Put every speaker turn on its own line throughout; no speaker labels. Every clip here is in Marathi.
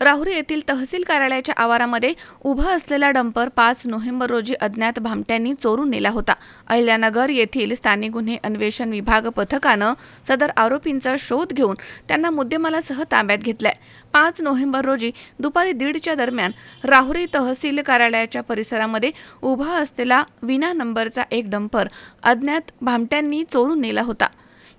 राहुरी येथील तहसील कार्यालयाच्या आवारामध्ये उभा असलेला डंपर पाच नोव्हेंबर रोजी अज्ञात भामट्यांनी चोरून नेला होता. अहिल्यानगर येथील स्थानिक गुन्हे अन्वेषण विभाग पथकानं सदर आरोपींचा शोध घेऊन त्यांना मुद्देमालासह ताब्यात घेतलाय. पाच नोव्हेंबर रोजी दुपारी दीडच्या दरम्यान राहुरी तहसील कार्यालयाच्या परिसरामध्ये उभा असलेला विना नंबरचा एक डंपर अज्ञात भामट्यांनी चोरून नेला होता.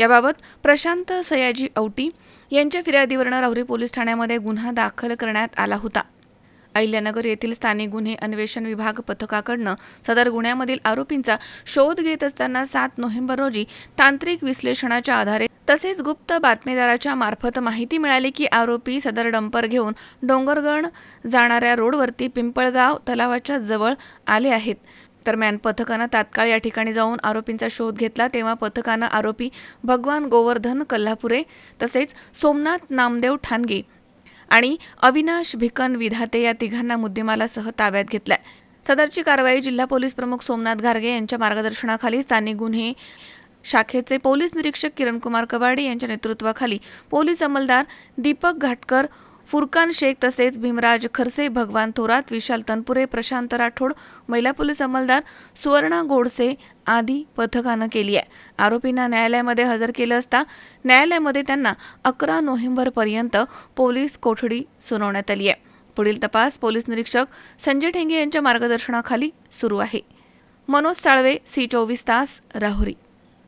याबाबत प्रशांत सयाजी औटी यांच्या फिर्यादीवरनं राहुरी पोलीस ठाण्यामध्ये गुन्हा दाखल करण्यात आला होता. अहिल्यानगर येथील स्थानिक गुन्हे अन्वेषण विभाग पथकाकडनं सदर गुन्ह्यामधील आरोपींचा शोध घेत असताना सात नोव्हेंबर रोजी तांत्रिक विश्लेषणाच्या आधारे तसेच गुप्त बातमीदाराच्या मार्फत माहिती मिळाली की आरोपी सदर डंपर घेऊन डोंगरगण जाणाऱ्या रोडवरती पिंपळगाव तलावाच्या जवळ आले आहेत. दरम्यान पथकानं तात्काळ या ठिकाणी जाऊन आरोपींचा शोध घेतला. तेव्हा पथकानं आरोपी भगवान गोवर्धन कल्हापुरे तसेच सोमनाथ नामदेव ठाणगे आणि अविनाश भिकन विधाते या तिघांना मुद्देमालासह ताब्यात घेतलाय. सदरची कारवाई जिल्हा पोलीस प्रमुख सोमनाथ घारगे यांच्या मार्गदर्शनाखाली स्थानिक गुन्हे शाखेचे पोलीस निरीक्षक किरणकुमार कवाडे यांच्या नेतृत्वाखाली पोलीस अंमलदार दीपक घाटकर फुरकान शेख तसेच भीमराज खरसे भगवान थोरात विशाल तनपुरे प्रशांत राठोड महिला पोलीस अंमलदार सुवर्णा गोडसे आदी पथकानं केली आहे. आरोपींना न्यायालयामध्ये हजर केलं असता न्यायालयामध्ये त्यांना अकरा नोव्हेंबरपर्यंत पोलीस कोठडी सुनावण्यात आली आहे. पुढील तपास पोलीस निरीक्षक संजय ठेंगे यांच्या मार्गदर्शनाखाली सुरू आहे. मनोज साळवे सी चोवीस तास राहुरी.